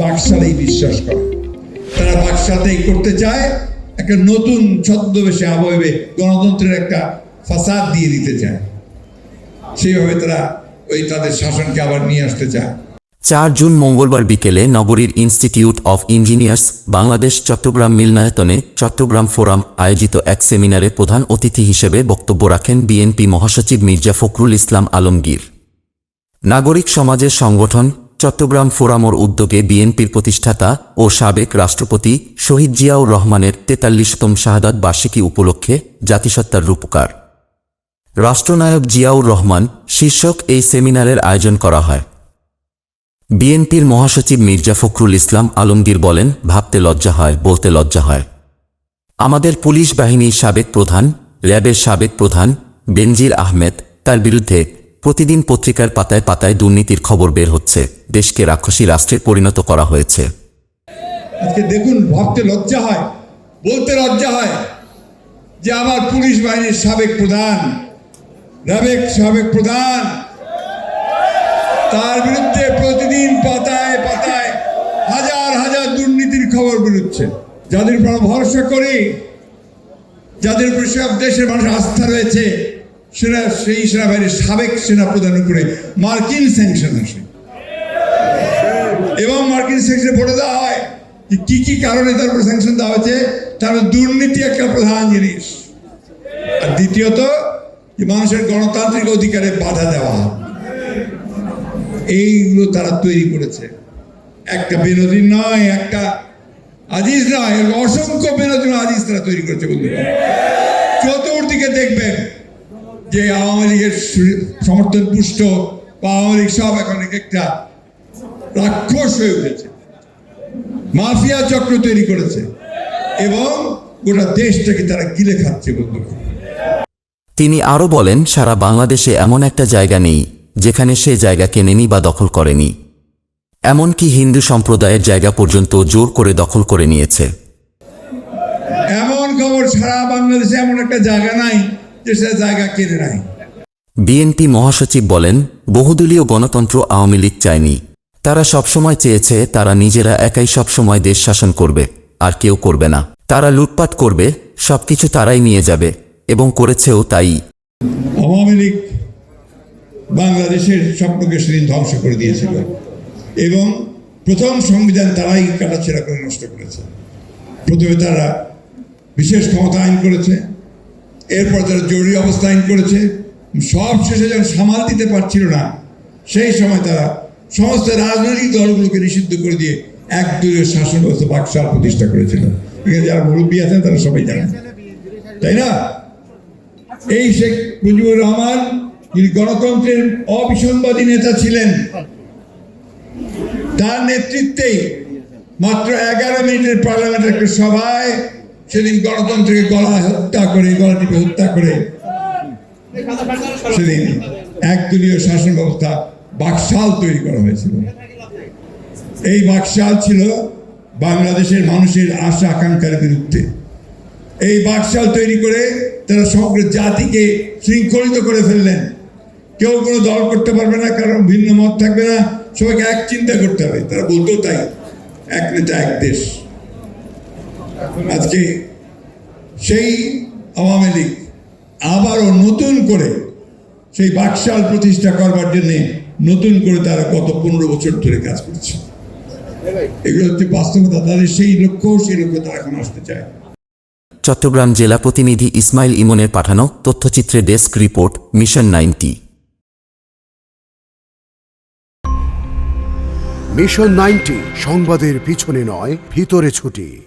বাকশালেই বিশ্বাস করে। তারা বাকশালটাই করতে চায়, একটা নতুন ছদ্মবেশে আবহে গণতন্ত্রের একটা ফাসাদ দিয়ে দিতে চায়। সেইভাবে তারা ওই তাদের শাসনকে আবার নিয়ে আসতে চায়। চার জুন মঙ্গলবার বিকেলে নগরীর institute of engineers, Bangladesh Chattogram মিলনায়তনে চট্টগ্রাম ফোরাম আয়োজিত এক সেমিনারে প্রধান অতিথি হিসেবে বক্তব্য রাখেন বিএনপি মহাসচিব মির্জা ফখরুল ইসলাম আলমগীর। নাগরিক সমাজের সংগঠন চট্টগ্রাম ফোরামর উদ্যোগে বিএনপির প্রতিষ্ঠাতা ও সাবেক রাষ্ট্রপতি শহীদ জিয়াউর রহমানের তেতাল্লিশতম শাহাদাত বার্ষিকী উপলক্ষে জাতিসত্তার রূপকার। রাষ্ট্রনায়ক জিয়াউর রহমান শীর্ষক এই সেমিনারের আয়োজন করা হয়। বিএনপির মহাসচিব মির্জা ফখরুল ইসলাম আলমগীর বলেন, ভাবতে লজ্জা হয়, বলতে লজ্জা হয়। আমাদের পুলিশ বাহিনীর সাবেক প্রধান, র্যাবের সাবেক প্রধান বেনজির আহমেদ তার বিরুদ্ধে প্রতিদিন পত্রিকার পাতায় পাতায় দুর্নীতির খবর বের হচ্ছে। দেশকে রাক্ষসী রাষ্ট্রে পরিণত করা হয়েছে। আজকে দেখুন ভাবতে লজ্জা হয়, বলতে লজ্জা হয় যে আমার পুলিশ বাহিনীর সাবেক প্রধান র্যাবেক সাবেক প্রধান, তার বিরুদ্ধে প্রতিদিন পাতায় পাতায় হাজার হাজার দুর্নীতির খবর বেরোচ্ছে। যাদের উপর ভরসা করি, যাদের উপর সব দেশের মানুষ আস্থা রয়েছে সেনা, সেই সেনাবাহিনীর সাবেক সেনাপ্রধানের উপরে মার্কিন স্যাংশন আসে। এবং মার্কিন স্যাংশনে বলে দেওয়া হয়। কি কি কারণে তার উপর স্যাংশন দেওয়া হয়েছে? তার দুর্নীতি একটা প্রধান জিনিস। আর দ্বিতীয়ত মানুষের গণতান্ত্রিক অধিকারে বাধা দেওয়া। এইগুলো তারা তৈরি করেছে। একটা বিনোদী নয়, একটা আজিজ নয়, অসংখ্য বিনোদী আজিজ তারা তৈরি করেছে বন্ধুরা। চতুর্দিকে দেখবেন যে আওয়ামী লীগের সমর্থন পুষ্ট বা আওয়ামী লীগ সব এখন এক একটা রাক্ষস হয়ে উঠেছে। মাফিয়া চক্র তৈরি করেছে এবং গোটা দেশটাকে তারা গিলে খাচ্ছে বন্ধুরা। তিনি আরও বলেন সারা বাংলাদেশে এমন একটা জায়গা নেই যেখানে সে জায়গা কেনেনি বা দখল করেনি। এমনকি হিন্দু সম্প্রদায়ের জায়গা পর্যন্ত জোর করে দখল করে নিয়েছে। এমন খবর সারা বাংলাদেশে এমন একটা জায়গা নাই সে জায়গা কেনে নাই বিএনপি মহাসচিব বলেন, বহুদলীয় গণতন্ত্র আওয়ামী লীগ চায়নি। তারা সবসময় চেয়েছে তারা নিজেরা একাই সবসময় দেশ শাসন করবে, আর কেউ করবে না। তারা লুটপাট করবে, সবকিছু তারাই নিয়ে যাবে, এবং করেছেও তাই। আওয়ামী লীগ বাংলাদেশের স্বপ্নকে সেদিন ধ্বংস করে দিয়েছিল। এবং প্রথম সংবিধান তারাই কাটাছেড়া করে নষ্ট করেছে। প্রথমে তারা বিশেষ ক্ষমতা আইন করেছে এরপর তারা জরুরি অবস্থা আইন করেছে। সব শেষে যখন সামাল দিতে পারছিল না, সেই সময় তারা সমস্ত রাজনৈতিক দলগুলোকে নিষিদ্ধ করে দিয়ে এক দলীয় শাসন ব্যবস্থা বাকশাল প্রতিষ্ঠা করেছিল। এখানে যারা মুরব্বী আছেন, তারা সবাই জানেন। তাই না? এই শেখ মুজিবুর রহমান, যিনি গণতন্ত্রের অবিসংবাদী নেতা ছিলেন, তার নেতৃত্বেই মাত্র এগারো মিনিটের পার্লামেন্টের একটা সভায় সেদিন গণতন্ত্রকে গলা হত্যা করে, গলা টিপে হত্যা করে। সেদিন একদলীয় শাসন ব্যবস্থা বাকশাল তৈরি করা হয়েছিল। এই বাকশাল ছিল বাংলাদেশের মানুষের আশা আকাঙ্ক্ষার বিরুদ্ধে। এই বাকশাল তৈরি করে তারা সমগ্র জাতিকে শৃঙ্খলিত করে ফেললেন। কেউ কোনো দল করতে পারবে না কারণ ভিন্ন মত থাকবে না, সবাইকে এক চিন্তা করতে হবে। তারা বলতেও তাই, এক নেতা, এক দেশ। আজকে সেই আওয়ামী লীগ আবারও নতুন করে সেই বাকশাল প্রতিষ্ঠা করবার জন্যে নতুন করে তারা গত পনেরো বছর ধরে কাজ করছে। এগুলো হচ্ছে বাস্তবতা তাদের সেই লক্ষ্য সেই লক্ষ্যে তারা এখন আসতে চায়। চট্টগ্রাম জেলা প্রতিনিধি ইসমাইল ইমনের পাঠানো তথ্যচিত্রে desk report mission ninety. Mission ninety সংবাদের পিছনে নয় ভিতরে ছুটি।